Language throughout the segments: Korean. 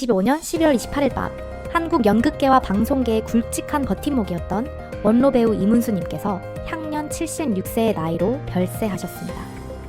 2015년 12월 28일 밤 한국 연극계와 방송계의 굵직한 버팀목이었던 원로 배우 이문수님께서 향년 76세의 나이로 별세하셨습니다.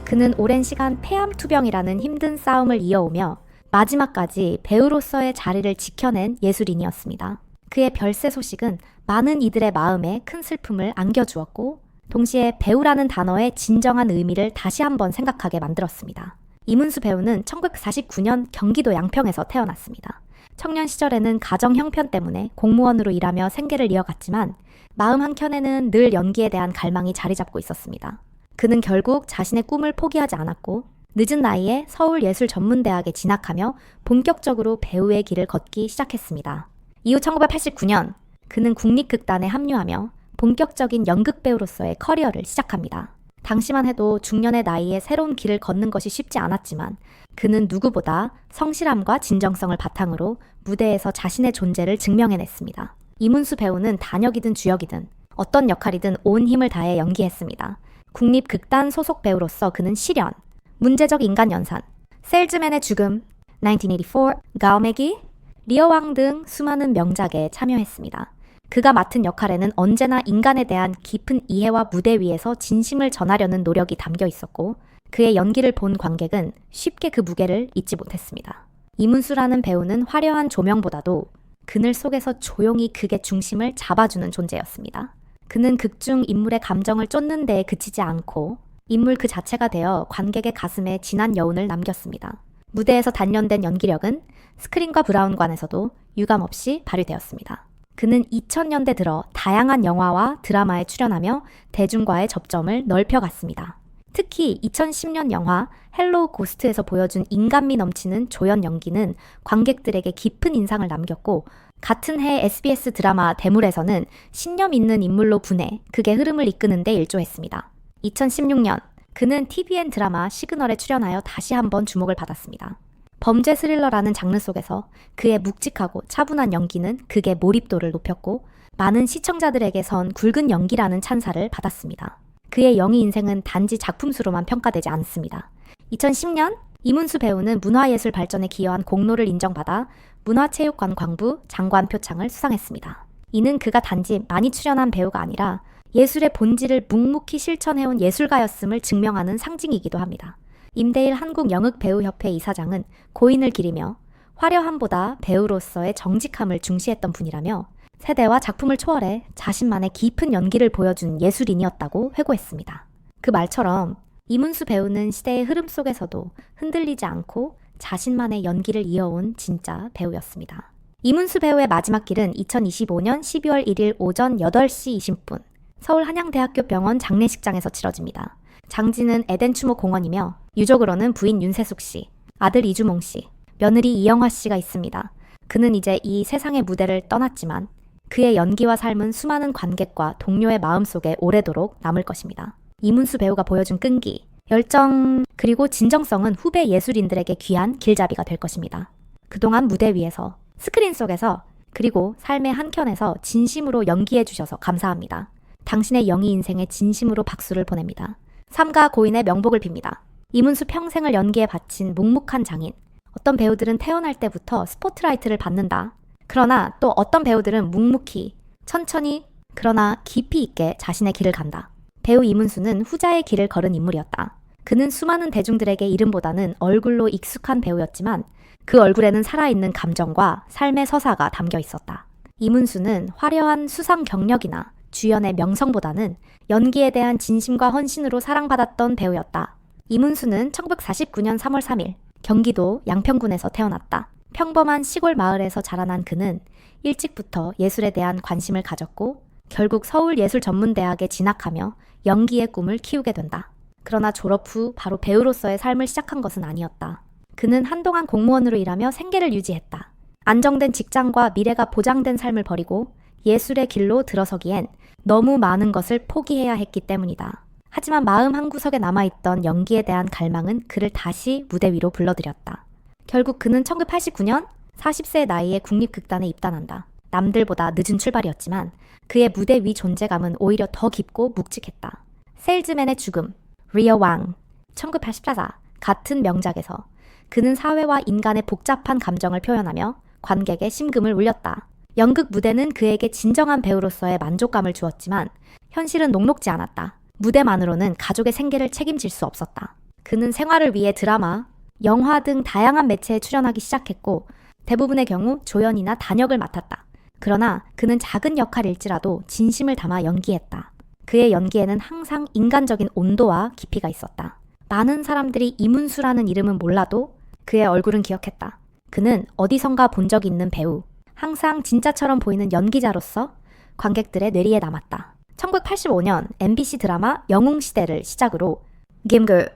그는 오랜 시간 폐암투병이라는 힘든 싸움을 이어오며 마지막까지 배우로서의 자리를 지켜낸 예술인이었습니다. 그의 별세 소식은 많은 이들의 마음에 큰 슬픔을 안겨주었고 동시에 배우라는 단어의 진정한 의미를 다시 한번 생각하게 만들었습니다. 이문수 배우는 1949년 경기도 양평에서 태어났습니다. 청년 시절에는 가정 형편 때문에 공무원으로 일하며 생계를 이어갔지만 마음 한켠에는 늘 연기에 대한 갈망이 자리 잡고 있었습니다. 그는 결국 자신의 꿈을 포기하지 않았고 늦은 나이에 서울예술전문대학에 진학하며 본격적으로 배우의 길을 걷기 시작했습니다. 이후 1989년 그는 국립극단에 합류하며 본격적인 연극 배우로서의 커리어를 시작합니다. 당시만 해도 중년의 나이에 새로운 길을 걷는 것이 쉽지 않았지만 그는 누구보다 성실함과 진정성을 바탕으로 무대에서 자신의 존재를 증명해냈습니다. 이문수 배우는 단역이든 주역이든 어떤 역할이든 온 힘을 다해 연기했습니다. 국립극단 소속 배우로서 그는 실연, 문제적 인간 연산, 셀즈맨의 죽음, 1984, 가오메기, 리어왕 등 수많은 명작에 참여했습니다. 그가 맡은 역할에는 언제나 인간에 대한 깊은 이해와 무대 위에서 진심을 전하려는 노력이 담겨 있었고 그의 연기를 본 관객은 쉽게 그 무게를 잊지 못했습니다. 이문수라는 배우는 화려한 조명보다도 그늘 속에서 조용히 극의 중심을 잡아주는 존재였습니다. 그는 극중 인물의 감정을 쫓는 데에 그치지 않고 인물 그 자체가 되어 관객의 가슴에 진한 여운을 남겼습니다. 무대에서 단련된 연기력은 스크린과 브라운관에서도 유감없이 발휘되었습니다. 그는 2000년대 들어 다양한 영화와 드라마에 출연하며 대중과의 접점을 넓혀갔습니다. 특히 2010년 영화 헬로우 고스트에서 보여준 인간미 넘치는 조연 연기는 관객들에게 깊은 인상을 남겼고 같은 해 SBS 드라마 대물에서는 신념 있는 인물로 분해 극의 흐름을 이끄는 데 일조했습니다. 2016년 그는 TVN 드라마 시그널에 출연하여 다시 한번 주목을 받았습니다. 범죄 스릴러라는 장르 속에서 그의 묵직하고 차분한 연기는 극의 몰입도를 높였고 많은 시청자들에게선 굵은 연기라는 찬사를 받았습니다. 그의 영희 인생은 단지 작품수로만 평가되지 않습니다. 2010년 이문수 배우는 문화예술 발전에 기여한 공로를 인정받아 문화체육관 광부 장관 표창을 수상했습니다. 이는 그가 단지 많이 출연한 배우가 아니라 예술의 본질을 묵묵히 실천해온 예술가였음을 증명하는 상징이기도 합니다. 임대일 한국영흑배우협회 이사장은 고인을 기리며 화려함보다 배우로서의 정직함을 중시했던 분이라며 세대와 작품을 초월해 자신만의 깊은 연기를 보여준 예술인이었다고 회고했습니다. 그 말처럼 이문수 배우는 시대의 흐름 속에서도 흔들리지 않고 자신만의 연기를 이어온 진짜 배우였습니다. 이문수 배우의 마지막 길은 2025년 12월 1일 오전 8시 20분 서울 한양대학교 병원 장례식장에서 치러집니다. 장지는 에덴 추모 공원이며 유족으로는 부인 윤세숙 씨, 아들 이주몽 씨, 며느리 이영화 씨가 있습니다. 그는 이제 이 세상의 무대를 떠났지만 그의 연기와 삶은 수많은 관객과 동료의 마음속에 오래도록 남을 것입니다. 이문수 배우가 보여준 끈기, 열정, 그리고 진정성은 후배 예술인들에게 귀한 길잡이가 될 것입니다. 그동안 무대 위에서, 스크린 속에서, 그리고 삶의 한켠에서 진심으로 연기해 주셔서 감사합니다. 당신의 영희 인생에 진심으로 박수를 보냅니다. 삼가 고인의 명복을 빕니다. 이문수 평생을 연기에 바친 묵묵한 장인. 어떤 배우들은 태어날 때부터 스포트라이트를 받는다. 그러나 또 어떤 배우들은 묵묵히, 천천히, 그러나 깊이 있게 자신의 길을 간다. 배우 이문수는 후자의 길을 걸은 인물이었다. 그는 수많은 대중들에게 이름보다는 얼굴로 익숙한 배우였지만 그 얼굴에는 살아있는 감정과 삶의 서사가 담겨 있었다. 이문수는 화려한 수상 경력이나 주연의 명성보다는 연기에 대한 진심과 헌신으로 사랑받았던 배우였다. 이문수는 1949년 3월 3일 경기도 양평군에서 태어났다. 평범한 시골 마을에서 자라난 그는 일찍부터 예술에 대한 관심을 가졌고 결국 서울예술전문대학에 진학하며 연기의 꿈을 키우게 된다. 그러나 졸업 후 바로 배우로서의 삶을 시작한 것은 아니었다. 그는 한동안 공무원으로 일하며 생계를 유지했다. 안정된 직장과 미래가 보장된 삶을 버리고 예술의 길로 들어서기엔 너무 많은 것을 포기해야 했기 때문이다. 하지만 마음 한구석에 남아있던 연기에 대한 갈망은 그를 다시 무대 위로 불러들였다. 결국 그는 1989년 40세 나이에 국립극단에 입단한다. 남들보다 늦은 출발이었지만 그의 무대 위 존재감은 오히려 더 깊고 묵직했다. 세일즈맨의 죽음, 리어 왕, 1984 같은 명작에서 그는 사회와 인간의 복잡한 감정을 표현하며 관객의 심금을 울렸다. 연극 무대는 그에게 진정한 배우로서의 만족감을 주었지만 현실은 녹록지 않았다. 무대만으로는 가족의 생계를 책임질 수 없었다. 그는 생활을 위해 드라마, 영화 등 다양한 매체에 출연하기 시작했고 대부분의 경우 조연이나 단역을 맡았다. 그러나 그는 작은 역할일지라도 진심을 담아 연기했다. 그의 연기에는 항상 인간적인 온도와 깊이가 있었다. 많은 사람들이 이문수라는 이름은 몰라도 그의 얼굴은 기억했다. 그는 어디선가 본 적 있는 배우, 항상 진짜처럼 보이는 연기자로서 관객들의 뇌리에 남았다. 1985년 MBC 드라마 영웅시대를 시작으로 김그,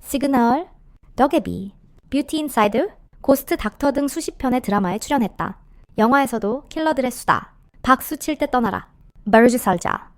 시그널, 더게비, 뷰티 인사이드, 고스트 닥터 등 수십 편의 드라마에 출연했다. 영화에서도 킬러들의 수다, 박수 칠 때 떠나라, 버즈 살자,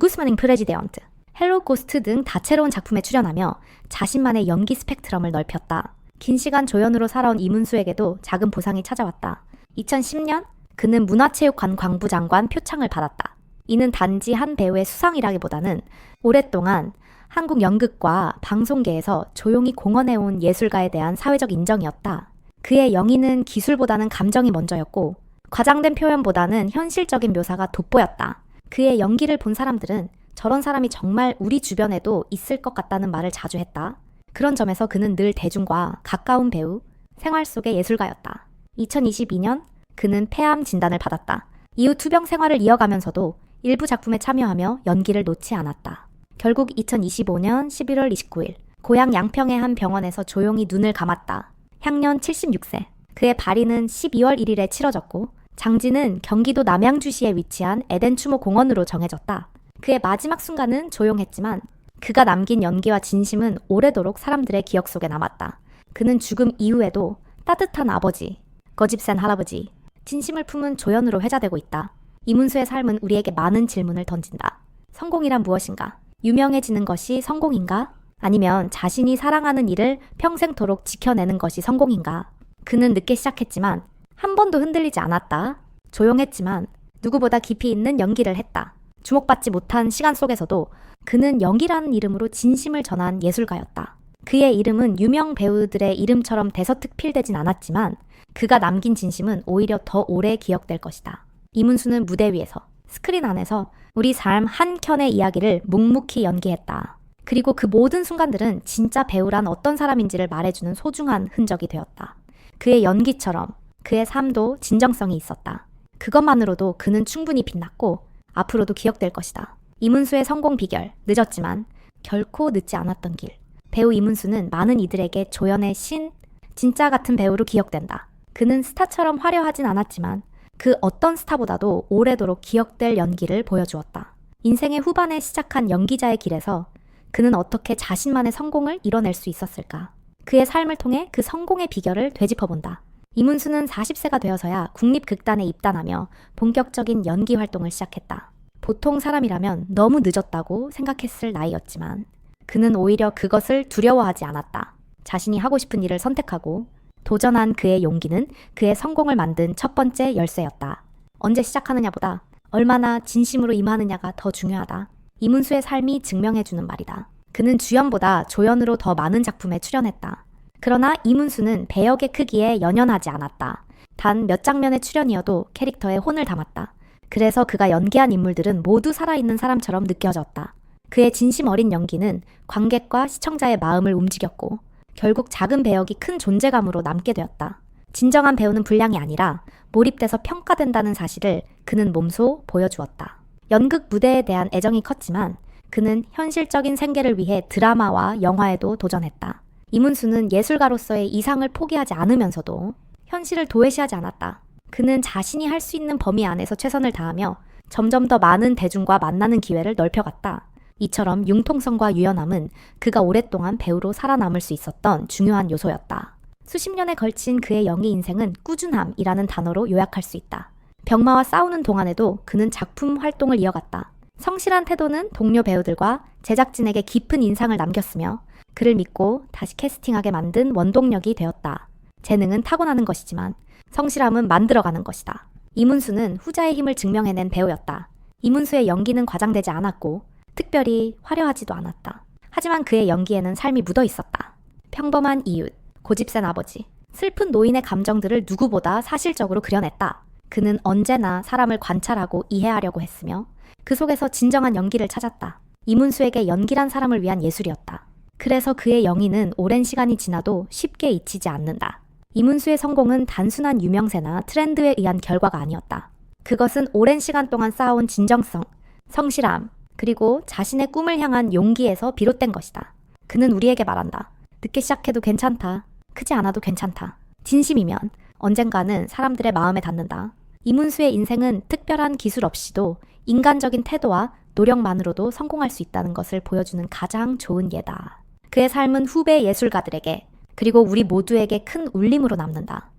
구스마닝 프레지데언트, 헬로 고스트 등 다채로운 작품에 출연하며 자신만의 연기 스펙트럼을 넓혔다. 긴 시간 조연으로 살아온 이문수에게도 작은 보상이 찾아왔다. 2010년 그는 문화체육관 광부 장관 표창을 받았다. 이는 단지 한 배우의 수상이라기보다는 오랫동안 한국 연극과 방송계에서 조용히 공헌해온 예술가에 대한 사회적 인정이었다. 그의 영희는 기술보다는 감정이 먼저였고 과장된 표현보다는 현실적인 묘사가 돋보였다. 그의 연기를 본 사람들은 저런 사람이 정말 우리 주변에도 있을 것 같다는 말을 자주 했다. 그런 점에서 그는 늘 대중과 가까운 배우, 생활 속의 예술가였다. 2022년 그는 폐암 진단을 받았다. 이후 투병 생활을 이어가면서도 일부 작품에 참여하며 연기를 놓지 않았다. 결국 2025년 11월 29일 고향 양평의 한 병원에서 조용히 눈을 감았다. 향년 76세. 그의 발인은 12월 1일에 치러졌고 장지는 경기도 남양주시에 위치한 에덴 추모 공원으로 정해졌다. 그의 마지막 순간은 조용했지만 그가 남긴 연기와 진심은 오래도록 사람들의 기억 속에 남았다. 그는 죽음 이후에도 따뜻한 아버지, 거집센 할아버지, 진심을 품은 조연으로 회자되고 있다. 이문수의 삶은 우리에게 많은 질문을 던진다. 성공이란 무엇인가? 유명해지는 것이 성공인가? 아니면 자신이 사랑하는 일을 평생토록 지켜내는 것이 성공인가? 그는 늦게 시작했지만 한 번도 흔들리지 않았다. 조용했지만 누구보다 깊이 있는 연기를 했다. 주목받지 못한 시간 속에서도 그는 연기라는 이름으로 진심을 전한 예술가였다. 그의 이름은 유명 배우들의 이름처럼 대서특필되진 않았지만 그가 남긴 진심은 오히려 더 오래 기억될 것이다. 이문수는 무대 위에서 스크린 안에서 우리 삶 한 켠의 이야기를 묵묵히 연기했다. 그리고 그 모든 순간들은 진짜 배우란 어떤 사람인지를 말해주는 소중한 흔적이 되었다. 그의 연기처럼 그의 삶도 진정성이 있었다. 그것만으로도 그는 충분히 빛났고 앞으로도 기억될 것이다. 이문수의 성공 비결, 늦었지만 결코 늦지 않았던 길. 배우 이문수는 많은 이들에게 조연의 신, 진짜 같은 배우로 기억된다. 그는 스타처럼 화려하진 않았지만 그 어떤 스타보다도 오래도록 기억될 연기를 보여주었다. 인생의 후반에 시작한 연기자의 길에서 그는 어떻게 자신만의 성공을 이뤄낼 수 있었을까? 그의 삶을 통해 그 성공의 비결을 되짚어본다. 이문수는 40세가 되어서야 국립극단에 입단하며 본격적인 연기 활동을 시작했다. 보통 사람이라면 너무 늦었다고 생각했을 나이였지만 그는 오히려 그것을 두려워하지 않았다. 자신이 하고 싶은 일을 선택하고 도전한 그의 용기는 그의 성공을 만든 첫 번째 열쇠였다. 언제 시작하느냐보다 얼마나 진심으로 임하느냐가 더 중요하다. 이문수의 삶이 증명해주는 말이다. 그는 주연보다 조연으로 더 많은 작품에 출연했다. 그러나 이문수는 배역의 크기에 연연하지 않았다. 단 몇 장면의 출연이어도 캐릭터에 혼을 담았다. 그래서 그가 연기한 인물들은 모두 살아있는 사람처럼 느껴졌다. 그의 진심 어린 연기는 관객과 시청자의 마음을 움직였고 결국 작은 배역이 큰 존재감으로 남게 되었다. 진정한 배우는 분량이 아니라 몰입돼서 평가된다는 사실을 그는 몸소 보여주었다. 연극 무대에 대한 애정이 컸지만 그는 현실적인 생계를 위해 드라마와 영화에도 도전했다. 이문수는 예술가로서의 이상을 포기하지 않으면서도 현실을 도외시하지 않았다. 그는 자신이 할 수 있는 범위 안에서 최선을 다하며 점점 더 많은 대중과 만나는 기회를 넓혀갔다. 이처럼 융통성과 유연함은 그가 오랫동안 배우로 살아남을 수 있었던 중요한 요소였다. 수십 년에 걸친 그의 연기 인생은 꾸준함이라는 단어로 요약할 수 있다. 병마와 싸우는 동안에도 그는 작품 활동을 이어갔다. 성실한 태도는 동료 배우들과 제작진에게 깊은 인상을 남겼으며 그를 믿고 다시 캐스팅하게 만든 원동력이 되었다. 재능은 타고나는 것이지만 성실함은 만들어가는 것이다. 이문수는 후자의 힘을 증명해낸 배우였다. 이문수의 연기는 과장되지 않았고 특별히 화려하지도 않았다. 하지만 그의 연기에는 삶이 묻어 있었다. 평범한 이웃, 고집센 아버지. 슬픈 노인의 감정들을 누구보다 사실적으로 그려냈다. 그는 언제나 사람을 관찰하고 이해하려고 했으며 그 속에서 진정한 연기를 찾았다. 이문수에게 연기란 사람을 위한 예술이었다. 그래서 그의 영희는 오랜 시간이 지나도 쉽게 잊히지 않는다. 이문수의 성공은 단순한 유명세나 트렌드에 의한 결과가 아니었다. 그것은 오랜 시간 동안 쌓아온 진정성, 성실함, 그리고 자신의 꿈을 향한 용기에서 비롯된 것이다. 그는 우리에게 말한다. 늦게 시작해도 괜찮다. 크지 않아도 괜찮다. 진심이면 언젠가는 사람들의 마음에 닿는다. 이문수의 인생은 특별한 기술 없이도 인간적인 태도와 노력만으로도 성공할 수 있다는 것을 보여주는 가장 좋은 예다. 그의 삶은 후배 예술가들에게 그리고 우리 모두에게 큰 울림으로 남는다.